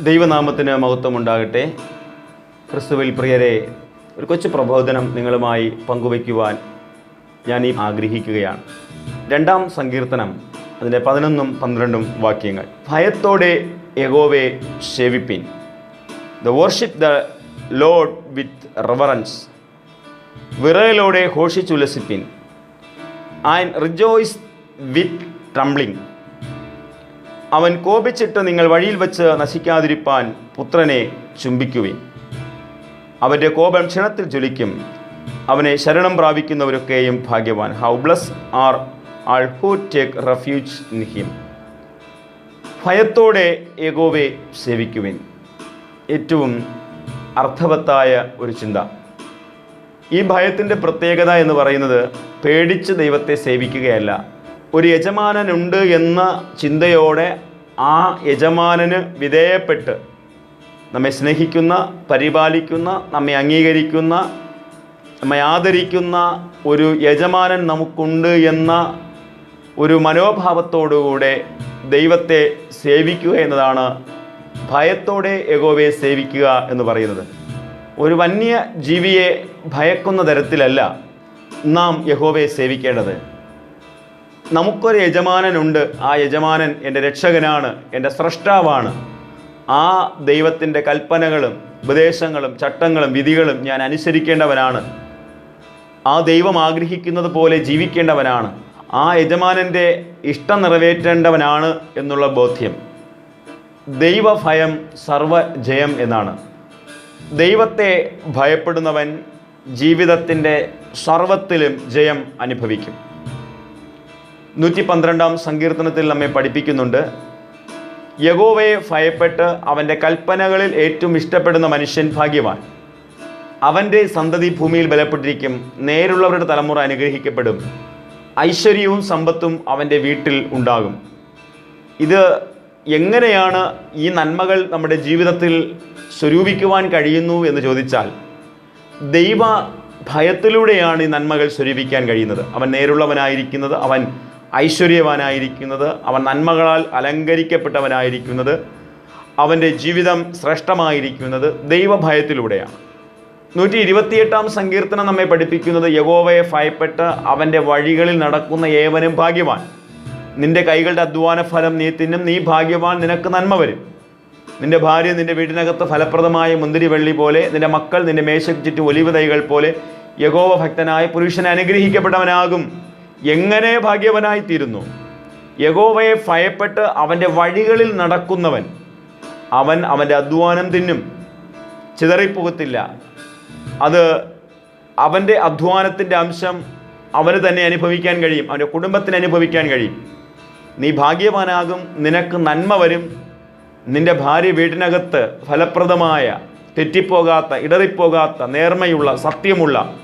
ദൈവനാമത്തിന് മഹത്വം ഉണ്ടാകട്ടെ ക്രിസ്തുവിൽ പ്രിയരെ ഒരു കൊച്ചു പ്രബോധനം നിങ്ങളുമായി പങ്കുവയ്ക്കുവാൻ ഞാൻ ഈ ആഗ്രഹിക്കുകയാണ്. രണ്ടാം സങ്കീർത്തനം അതിന്റെ പതിനൊന്നും പന്ത്രണ്ടും വാക്യങ്ങൾ. ഭയത്തോടെ യഗോവെ സേവിപ്പിൻ the worship the Lord with reverence വിറയലോടെ ഘോഷിച്ചുല്ലസിപ്പിൻ. ആൻഡ് റിജോയ്സ് വിത്ത് ട്രംബ്ലിംഗ് അവൻ കോപിച്ചിട്ട് നിങ്ങൾ വഴിയിൽ വെച്ച് നശിക്കാതിരിപ്പാൻ പുത്രനെ ചുംബിക്കുവിൻ. അവന്റെ കോപം ക്ഷണത്തിൽ ജ്വലിക്കും. അവനെ ശരണം പ്രാപിക്കുന്നവരൊക്കെയും ഭാഗ്യവാൻ. How blessed are all who take refuge in him ഭയത്തോടെ ഏകോവെ സേവിക്കുവിൻ. ഏറ്റവും അർത്ഥവത്തായ ഒരു ചിന്ത. ഈ ഭയത്തിന്റെ പ്രത്യേകത എന്ന് പറയുന്നത് പേടിച്ച് ദൈവത്തെ സേവിക്കുകയല്ല. ഒരു യജമാനനുണ്ട് എന്ന ചിന്തയോടെ ആ യജമാനന് വിധേയപ്പെട്ട് നമ്മെ സ്നേഹിക്കുന്ന പരിപാലിക്കുന്ന നമ്മെ അംഗീകരിക്കുന്ന നമ്മെ ആദരിക്കുന്ന ഒരു യജമാനൻ നമുക്കുണ്ട് എന്ന ഒരു മനോഭാവത്തോടുകൂടെ ദൈവത്തെ സേവിക്കുക എന്നതാണ് ഭയത്തോടെ യഗോവയെ സേവിക്കുക എന്ന് പറയുന്നത്. ഒരു വന്യ ജീവിയെ ഭയക്കുന്ന തരത്തിലല്ല നാം യഹോവയെ സേവിക്കേണ്ടത്. നമുക്കൊരു യജമാനനുണ്ട്. ആ യജമാനൻ എന്റെ രക്ഷകനാണ് എന്റെ സ്രഷ്ടാവാണ്. ആ ദൈവത്തിന്റെ കൽപ്പനകളും ഉപദേശങ്ങളും ചട്ടങ്ങളും വിധികളും ഞാൻ അനുസരിക്കേണ്ടവനാണ്. ആ ദൈവം ആഗ്രഹിക്കുന്നത് പോലെ ജീവിക്കേണ്ടവനാണ്. ആ യജമാനന്റെ ഇഷ്ടം നിറവേറ്റേണ്ടവനാണ് എന്നുള്ള ബോധ്യം. ദൈവഭയം സർവജയം എന്നാണ്. ദൈവത്തെ ഭയപ്പെടുന്നവൻ ജീവിതത്തിന്റെ സർവത്തിലും ജയം അനുഭവിക്കും. നൂറ്റി പന്ത്രണ്ടാം സങ്കീർത്തനത്തിൽ നമ്മെ പഠിപ്പിക്കുന്നുണ്ട്. യഗോവയെ ഭയപ്പെട്ട് അവന്റെ കൽപ്പനകളിൽ ഏറ്റവും ഇഷ്ടപ്പെടുന്ന മനുഷ്യൻ ഭാഗ്യവാൻ. അവന്റെ സന്തതി ഭൂമിയിൽ ബലപ്പെട്ടിരിക്കും നേരുള്ളവരുടെ തലമുറ അനുഗ്രഹിക്കപ്പെടും. ഐശ്വര്യവും സമ്പത്തും അവന്റെ വീട്ടിൽ ഉണ്ടാകും. ഇത് എങ്ങനെയാണ് ഈ നന്മകൾ നമ്മുടെ ജീവിതത്തിൽ സ്വരൂപിക്കുവാൻ കഴിയുന്നു എന്ന് ചോദിച്ചാൽ ദൈവ ഭയത്തിലൂടെയാണ് ഈ നന്മകൾ സ്വരൂപിക്കാൻ കഴിയുന്നത്. അവൻ നേരുള്ളവനായിരിക്കുന്നത് അവൻ ഐശ്വര്യവാനായിരിക്കുന്നത് അവൻ നന്മകളാൽ അലങ്കരിക്കപ്പെട്ടവനായിരിക്കുന്നത് അവന്റെ ജീവിതം ശ്രേഷ്ഠമായിരിക്കുന്നത് ദൈവഭയത്തിലൂടെയാണ്. നൂറ്റി ഇരുപത്തിയെട്ടാം സങ്കീർത്തനം നമ്മെ പഠിപ്പിക്കുന്നത് യഗോവയെ ഭയപ്പെട്ട് അവന്റെ വഴികളിൽ നടക്കുന്ന ഏവനും ഭാഗ്യവാൻ. നിന്റെ കൈകളുടെ അധ്വാന ഫലം നീ തിന്നും നീ ഭാഗ്യവാൻ നിനക്ക് നന്മ വരും. നിന്റെ ഭാര്യ നിന്റെ വീടിനകത്ത് ഫലപ്രദമായ മുന്തിരി വെള്ളി പോലെ നിന്റെ മക്കൾ നിന്റെ മേശയ്ക്ക് ചുറ്റും ഒലിവ് തൈകൾ പോലെ യഗോവ ഭക്തനായ പുരുഷനെ അനുഗ്രഹിക്കപ്പെട്ടവനാകും. എങ്ങനെ ഭാഗ്യവനായി തീരുന്നു യഗോവയെ ഭയപ്പെട്ട് അവന്റെ വഴികളിൽ നടക്കുന്നവൻ അവൻ അവന്റെ അധ്വാനം തിന്നും ചിതറിപ്പോകത്തില്ല. അത് അവന്റെ അധ്വാനത്തിന്റെ അംശം അവന് തന്നെ അനുഭവിക്കാൻ കഴിയും അവന്റെ കുടുംബത്തിന് അനുഭവിക്കാൻ കഴിയും. നീ ഭാഗ്യവാനാകും നിനക്ക് നന്മ വരും. നിന്റെ ഭാര്യ വീടിനകത്ത് ഫലപ്രദമായ തെറ്റിപ്പോകാത്ത ഇടറിപ്പോകാത്ത നേർമ്മയുള്ള സത്യമുള്ള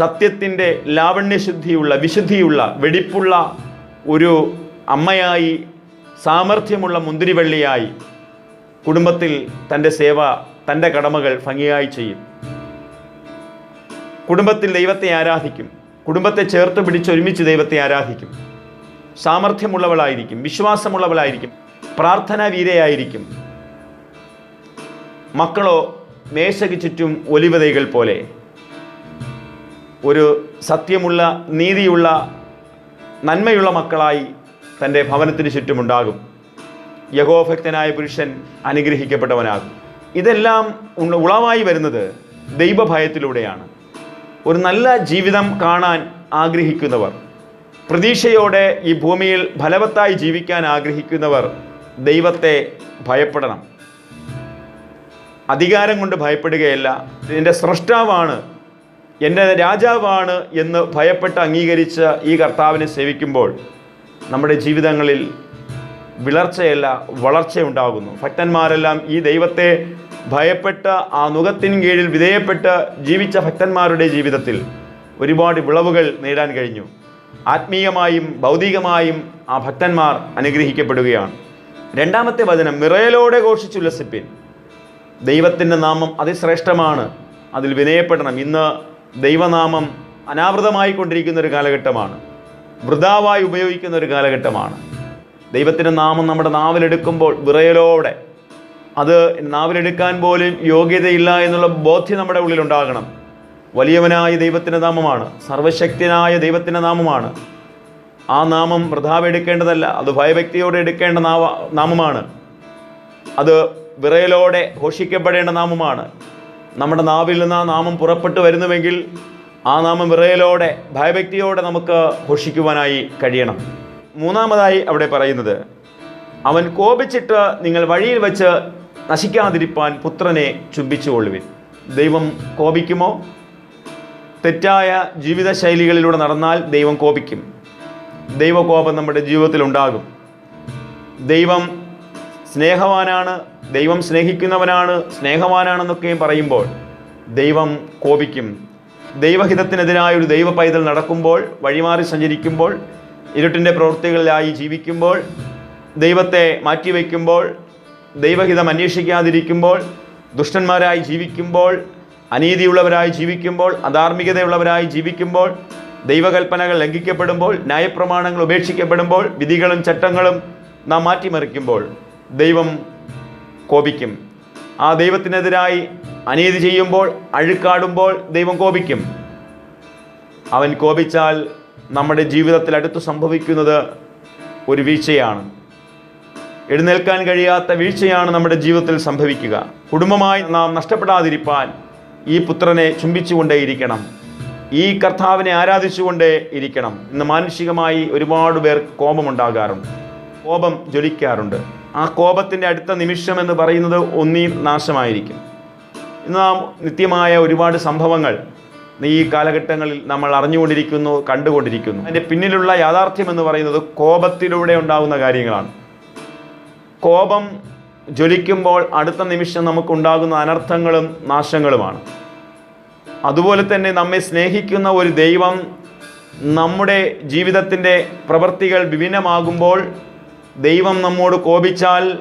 സത്യത്തിന്റെ ലാവണ്യശുദ്ധിയുള്ള വിശുദ്ധിയുള്ള വെടിപ്പുള്ള ഒരു അമ്മയായി സാമർഥ്യമുള്ള മുന്തിരിവള്ളിയായി കുടുംബത്തിൽ തന്റെ സേവ തന്റെ കടമകൾ ഭംഗിയായി ചെയ്യും. കുടുംബത്തിൽ ദൈവത്തെ ആരാധിക്കും. കുടുംബത്തെ ചേർത്ത് പിടിച്ച് ഒരുമിച്ച് ദൈവത്തെ ആരാധിക്കും. സാമർഥ്യമുള്ളവളായിരിക്കും വിശ്വാസമുള്ളവളായിരിക്കും പ്രാർത്ഥനാ വീരയായിരിക്കും മക്കളോ മേശയ്ക്ക് ചുറ്റും ഒലിവതൈകൾ പോലെ. ഒരു സത്യമുള്ള നീതിയുള്ള നന്മയുള്ള മക്കളായി തന്റെ ഭവനത്തിന് ചുറ്റുമുണ്ടാകും. യഹോഭക്തനായ പുരുഷൻ അനുഗ്രഹിക്കപ്പെട്ടവനാകും. ഇതെല്ലാം ഉളവായി വരുന്നത് ദൈവഭയത്തിലൂടെയാണ്. ഒരു നല്ല ജീവിതം കാണാൻ ആഗ്രഹിക്കുന്നവർ പ്രതീക്ഷയോടെ ഈ ഭൂമിയിൽ ഫലവത്തായി ജീവിക്കാൻ ആഗ്രഹിക്കുന്നവർ ദൈവത്തെ ഭയപ്പെടണം. അധികാരം കൊണ്ട് ഭയപ്പെടുകയല്ല എന്റെ സ്രഷ്ടാവാണ് എന്റെ രാജാവാണ് എന്ന് ഭയപ്പെട്ട് അംഗീകരിച്ച ഈ കർത്താവിനെ സേവിക്കുമ്പോൾ നമ്മുടെ ജീവിതങ്ങളിൽ വിളർച്ചയല്ല വളർച്ചയുണ്ടാകുന്നു. ഭക്തന്മാരെല്ലാം ഈ ദൈവത്തെ ഭയപ്പെട്ട് ആ നുഖത്തിന് കീഴിൽ വിധേയപ്പെട്ട് ജീവിച്ച ഭക്തന്മാരുടെ ജീവിതത്തിൽ ഒരുപാട് വിളവുകൾ നേടാൻ കഴിഞ്ഞു. ആത്മീയമായും ഭൗതികമായും ആ ഭക്തന്മാർ അനുഗ്രഹിക്കപ്പെടുകയാണ്. രണ്ടാമത്തെ വചനം മിറയലോടെ ഘോഷിച്ചുല്ലസിപ്പിൻ. ദൈവത്തിന്റെ നാമം അതിശ്രേഷ്ഠമാണ് അതിൽ വിനയപ്പെടണം ഇന്ന് ദൈവനാമം അനാവൃതമായി കൊണ്ടിരിക്കുന്ന ഒരു കാലഘട്ടമാണ്. വൃതാവായി ഉപയോഗിക്കുന്ന ഒരു കാലഘട്ടമാണ്. ദൈവത്തിന്റെ നാമം നമ്മുടെ നാവിലെടുക്കുമ്പോൾ വിറയലോടെ അത് നാവിലെടുക്കാൻ പോലും യോഗ്യതയില്ല എന്നുള്ള ബോധ്യം നമ്മുടെ ഉള്ളിലുണ്ടാകണം. വലിയവനായ ദൈവത്തിന്റെ നാമമാണ് സർവശക്തിനായ ദൈവത്തിന്റെ നാമമാണ്. ആ നാമം വൃതാവ് എടുക്കേണ്ടതല്ല അത് ഭയഭക്തിയോടെ എടുക്കേണ്ട നാമ നാമമാണ്. അത് വിറയലോടെ ഘോഷിക്കപ്പെടേണ്ട നാമമാണ്. നമ്മുടെ നാവിൽ നിന്ന് ആ നാമം പുറപ്പെട്ടു വരുന്നുവെങ്കിൽ ആ നാമം വിറയലോടെ ഭയഭക്തിയോടെ നമുക്ക് ഘോഷിക്കുവാനായി കഴിയണം. മൂന്നാമതായി അവിടെ പറയുന്നത് അവൻ കോപിച്ചിട്ട് നിങ്ങൾ വഴിയിൽ വെച്ച് നശിക്കാതിരിപ്പാൻ പുത്രനെ ചുംബിച്ചുകൊള്ളുവിൻ. ദൈവം കോപിക്കുമോ? തെറ്റായ ജീവിതശൈലികളിലൂടെ നടന്നാൽ ദൈവം കോപിക്കും. ദൈവകോപം നമ്മുടെ ജീവിതത്തിൽ ഉണ്ടാകും ദൈവം സ്നേഹവാനാണ് ദൈവം സ്നേഹിക്കുന്നവനാണ് സ്നേഹവാനാണെന്നൊക്കെയും പറയുമ്പോൾ ദൈവം കോപിക്കും. ദൈവഹിതത്തിനെതിരായ ഒരു ദൈവ പൈതൽ നടക്കുമ്പോൾ വഴിമാറി സഞ്ചരിക്കുമ്പോൾ ഇരുട്ടിന്റെ പ്രവൃത്തികളിലായി ജീവിക്കുമ്പോൾ ദൈവത്തെ മാറ്റിവെക്കുമ്പോൾ ദൈവഹിതം അന്വേഷിക്കാതിരിക്കുമ്പോൾ ദുഷ്ടന്മാരായി ജീവിക്കുമ്പോൾ അനീതിയുള്ളവരായി ജീവിക്കുമ്പോൾ അധാർമികതയുള്ളവരായി ജീവിക്കുമ്പോൾ ദൈവകൽപ്പനകൾ ലംഘിക്കപ്പെടുമ്പോൾ ന്യായപ്രമാണങ്ങൾ ഉപേക്ഷിക്കപ്പെടുമ്പോൾ വിധികളും ചട്ടങ്ങളും നാം മാറ്റിമറിക്കുമ്പോൾ ദൈവം കോപിക്കും. ആ ദൈവത്തിനെതിരായി അനീതി ചെയ്യുമ്പോൾ അഴുക്കാടുമ്പോൾ ദൈവം കോപിക്കും. അവൻ കോപിച്ചാൽ നമ്മുടെ ജീവിതത്തിൽ അടുത്ത് സംഭവിക്കുന്നത് ഒരു വീഴ്ചയാണ്. എഴുന്നേൽക്കാൻ കഴിയാത്ത വീഴ്ചയാണ് നമ്മുടെ ജീവിതത്തിൽ സംഭവിക്കുക. കുടുംബമായി നാം നഷ്ടപ്പെടാതിരിപ്പാൻ ഈ പുത്രനെ ചുംബിച്ചുകൊണ്ടേയിരിക്കണം. ഈ കർത്താവിനെ ആരാധിച്ചുകൊണ്ടേ ഇരിക്കണം. ഇന്ന് മാനുഷികമായി ഒരുപാട് പേർ കോപമുണ്ടാകാറുണ്ട്. കോപം ജ്വലിക്കാറുണ്ട്. ആ കോപത്തിന്റെ അടുത്ത നിമിഷം എന്ന് പറയുന്നത് ഒന്നീ നാശമായിരിക്കും. ഇന്ന് നാം നിത്യമായ ഒരുപാട് സംഭവങ്ങൾ ഈ കാലഘട്ടങ്ങളിൽ നമ്മൾ അറിഞ്ഞുകൊണ്ടിരിക്കുന്നു കണ്ടുകൊണ്ടിരിക്കുന്നു. അതിന്റെ പിന്നിലുള്ള യാഥാർത്ഥ്യം എന്ന് പറയുന്നത് കോപത്തിലൂടെ ഉണ്ടാകുന്ന കാര്യങ്ങളാണ്. കോപം ജ്വലിക്കുമ്പോൾ അടുത്ത നിമിഷം നമുക്കുണ്ടാകുന്ന അനർത്ഥങ്ങളും നാശങ്ങളുമാണ്. അതുപോലെ തന്നെ നമ്മെ സ്നേഹിക്കുന്ന ഒരു ദൈവം നമ്മുടെ ജീവിതത്തിന്റെ പ്രവൃത്തികൾ വിഭിന്നമാകുമ്പോൾ ദൈവം നമ്മോട് കോപിച്ചാൽ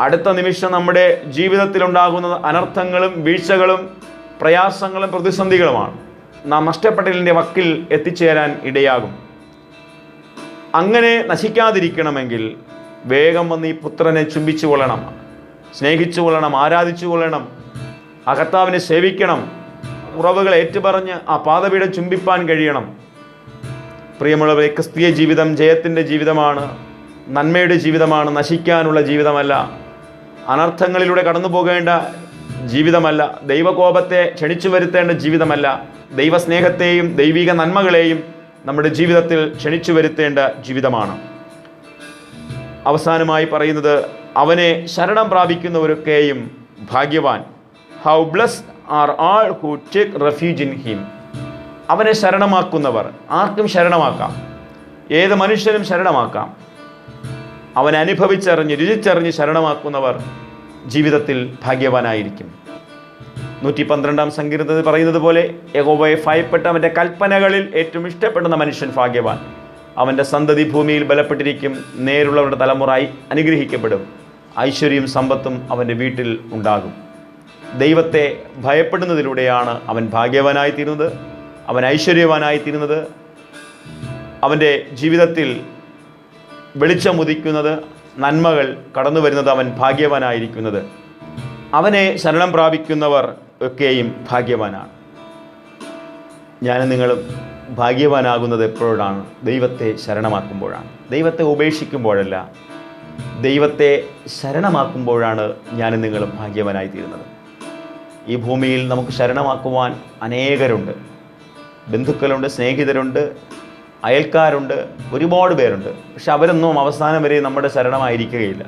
അടുത്ത നിമിഷം നമ്മുടെ ജീവിതത്തിലുണ്ടാകുന്ന അനർത്ഥങ്ങളും വീഴ്ചകളും പ്രയാസങ്ങളും പ്രതിസന്ധികളുമാണ്. നാം നഷ്ടപ്പെട്ടതിന്റെ വക്കിൽ എത്തിച്ചേരാൻ ഇടയാകും. അങ്ങനെ നശിക്കാതിരിക്കണമെങ്കിൽ വേഗം വന്ന് ഈ പുത്രനെ ചുംബിച്ചു കൊള്ളണം സ്നേഹിച്ചു കൊള്ളണം ആരാധിച്ചു കൊള്ളണം ആ കർത്താവിനെ സേവിക്കണം ഉറവുകൾ ഏറ്റുപറഞ്ഞ് ആ പാതപീഠം ചുംബിപ്പാൻ കഴിയണം. പ്രിയമുള്ളവരെ ക്രിസ്തീയ ജീവിതം ജയത്തിന്റെ ജീവിതമാണ്. നന്മയുടെ ജീവിതമാണ് നശിക്കാനുള്ള ജീവിതമല്ല. അനർത്ഥങ്ങളിലൂടെ കടന്നു പോകേണ്ട ജീവിതമല്ല. ദൈവകോപത്തെ ക്ഷണിച്ചു വരുത്തേണ്ട ജീവിതമല്ല. ദൈവസ്നേഹത്തെയും ദൈവിക നന്മകളെയും നമ്മുടെ ജീവിതത്തിൽ ക്ഷണിച്ചു വരുത്തേണ്ട ജീവിതമാണ്. അവസാനമായി പറയുന്നത് അവനെ ശരണം പ്രാപിക്കുന്നവരൊക്കെയും ഭാഗ്യവാൻ. How blessed are all who take refuge in him അവനെ ശരണമാക്കുന്നവർ. ആർക്കും ശരണമാക്കാം. ഏത് മനുഷ്യനും ശരണമാക്കാം. അവൻ അനുഭവിച്ചറിഞ്ഞ് രുചിച്ചറിഞ്ഞ് ശരണമാക്കുന്നവർ ജീവിതത്തിൽ ഭാഗ്യവാനായിരിക്കും. നൂറ്റി പന്ത്രണ്ടാം സങ്കീർത്തത്തിൽ പറയുന്നത് പോലെ യഹോബയെ ഭയപ്പെട്ട അവന്റെ കൽപ്പനകളിൽ ഏറ്റവും ഇഷ്ടപ്പെടുന്ന മനുഷ്യൻ ഭാഗ്യവാൻ. അവന്റെ സന്തതി ഭൂമിയിൽ ബലപ്പെട്ടിരിക്കും നേരുള്ളവരുടെ തലമുറായി അനുഗ്രഹിക്കപ്പെടും. ഐശ്വര്യവും സമ്പത്തും അവന്റെ വീട്ടിൽ ഉണ്ടാകും. ദൈവത്തെ ഭയപ്പെടുന്നതിലൂടെയാണ് അവൻ ഭാഗ്യവാനായിത്തീരുന്നത്. അവൻ ഐശ്വര്യവാനായിത്തീരുന്നത്. അവന്റെ ജീവിതത്തിൽ വെളിച്ചമുദിക്കുന്നത് നന്മകൾ കടന്നു വരുന്നത് അവൻ ഭാഗ്യവാനായിരിക്കുന്നത്. അവനെ ശരണം പ്രാപിക്കുന്നവർ ഒക്കെയും ഭാഗ്യവാനാണ്. ഞാനും നിങ്ങളും ഭാഗ്യവാനാകുന്നത് എപ്പോഴാണ്? ദൈവത്തെ ശരണമാക്കുമ്പോഴാണ്. ദൈവത്തെ ഉപേക്ഷിക്കുമ്പോഴല്ല ദൈവത്തെ ശരണമാക്കുമ്പോഴാണ് ഞാനും നിങ്ങളും ഭാഗ്യവാനായി തീരുന്നത് ഈ ഭൂമിയിൽ നമുക്ക് ശരണമാക്കുവാൻ അനേകരുണ്ട്. ബന്ധുക്കളുണ്ട് സ്നേഹിതരുണ്ട് അയൽക്കാരുണ്ട് ഒരുപാട് പേരുണ്ട്. പക്ഷെ അവരൊന്നും അവസാനം വരെ നമ്മുടെ ശരണമായിരിക്കുകയില്ല.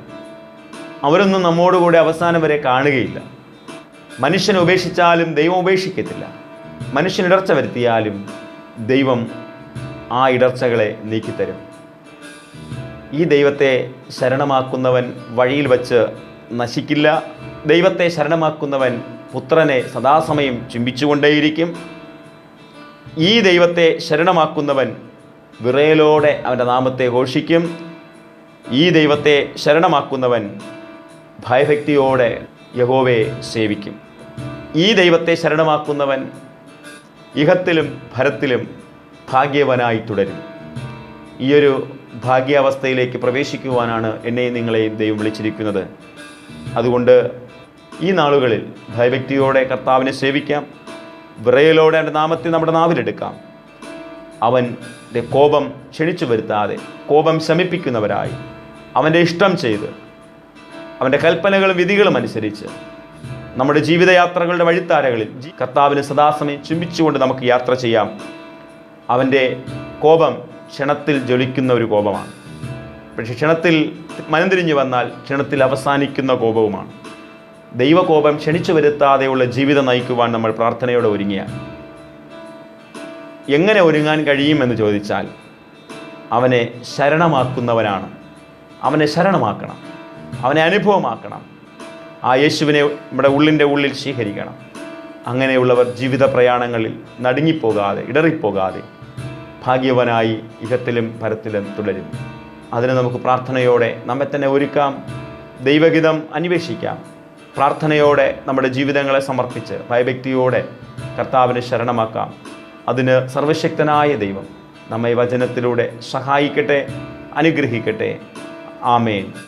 അവരൊന്നും നമ്മോടുകൂടെ അവസാനം വരെ കാണുകയില്ല. മനുഷ്യനെ ഉപേക്ഷിച്ചാലും ദൈവം ഉപേക്ഷിക്കത്തില്ല. മനുഷ്യൻ ഇടർച്ച വരുത്തിയാലും ദൈവം ആ ഇടർച്ചകളെ നീക്കിത്തരും. ഈ ദൈവത്തെ ശരണമാക്കുന്നവൻ വഴിയിൽ വച്ച് നശിക്കില്ല. ദൈവത്തെ ശരണമാക്കുന്നവൻ പുത്രനെ സദാസമയം ചുംബിച്ചുകൊണ്ടേയിരിക്കും. ഈ ദൈവത്തെ ശരണമാക്കുന്നവൻ വിറയലോടെ അവന്റെ നാമത്തെ ഘോഷിക്കും. ഈ ദൈവത്തെ ശരണമാക്കുന്നവൻ ഭയഭക്തിയോടെ യഹോവയെ സേവിക്കും. ഈ ദൈവത്തെ ശരണമാക്കുന്നവൻ ഇഹത്തിലും ഭരത്തിലും ഭാഗ്യവനായി തുടരും. ഈയൊരു ഭാഗ്യാവസ്ഥയിലേക്ക് പ്രവേശിക്കുവാനാണ് എന്നെയും നിങ്ങളെയും ദൈവം വിളിച്ചിരിക്കുന്നത്. അതുകൊണ്ട് ഈ നാളുകളിൽ ഭയഭക്തിയോടെ കർത്താവിനെ സേവിക്കാം. വിറയലോടെ എന്റെ നാമത്തെ നമ്മുടെ നാവിലെടുക്കാം. അവന്റെ കോപം ക്ഷണിച്ചു വരുത്താതെ കോപം ശമിപ്പിക്കുന്നവരായി. അവന്റെ ഇഷ്ടം ചെയ്ത് അവന്റെ കൽപ്പനകളും വിധികളും അനുസരിച്ച് നമ്മുടെ ജീവിതയാത്രകളുടെ വഴിത്താരകളിൽ കർത്താവിന് സദാസമയം ചുംബിച്ചുകൊണ്ട് നമുക്ക് യാത്ര ചെയ്യാം. അവന്റെ കോപം ക്ഷണത്തിൽ ജ്വലിക്കുന്ന ഒരു കോപമാണ്. പക്ഷേ ക്ഷണത്തിൽ മനംതിരിഞ്ഞു വന്നാൽ ക്ഷണത്തിൽ അവസാനിക്കുന്ന കോപവുമാണ്. ദൈവകോപം ക്ഷണിച്ചു വരുത്താതെയുള്ള ജീവിതം നയിക്കുവാൻ നമ്മൾ പ്രാർത്ഥനയോടെ ഒരുങ്ങിയാണ് എങ്ങനെ ഒരുങ്ങാൻ കഴിയുമെന്ന് ചോദിച്ചാൽ അവനെ ശരണമാക്കുന്നവനാണ് അവനെ ശരണമാക്കണം. അവനെ അനുഭവമാക്കണം. ആ യേശുവിനെ നമ്മുടെ ഉള്ളിന്റെ ഉള്ളിൽ സ്വീകരിക്കണം അങ്ങനെയുള്ളവർ ജീവിത പ്രയാണങ്ങളിൽ നടുങ്ങിപ്പോകാതെ ഇടറിപ്പോകാതെ ഭാഗ്യവനായി ഇഹത്തിലും പരത്തിലും തുടരും. അതിന് നമുക്ക് പ്രാർത്ഥനയോടെ നമ്മെ തന്നെ ഒരുക്കാം ദൈവഗീതം അന്വേഷിക്കാം. പ്രാർത്ഥനയോടെ നമ്മുടെ ജീവിതങ്ങളെ സമർപ്പിച്ച് ഭയഭക്തിയോടെ കർത്താവിനെ ശരണമാക്കാം. അതിന് സർവശക്തനായ ദൈവം നമ്മെ വചനത്തിലൂടെ സഹായിക്കട്ടെ അനുഗ്രഹിക്കട്ടെ. ആമേൻ.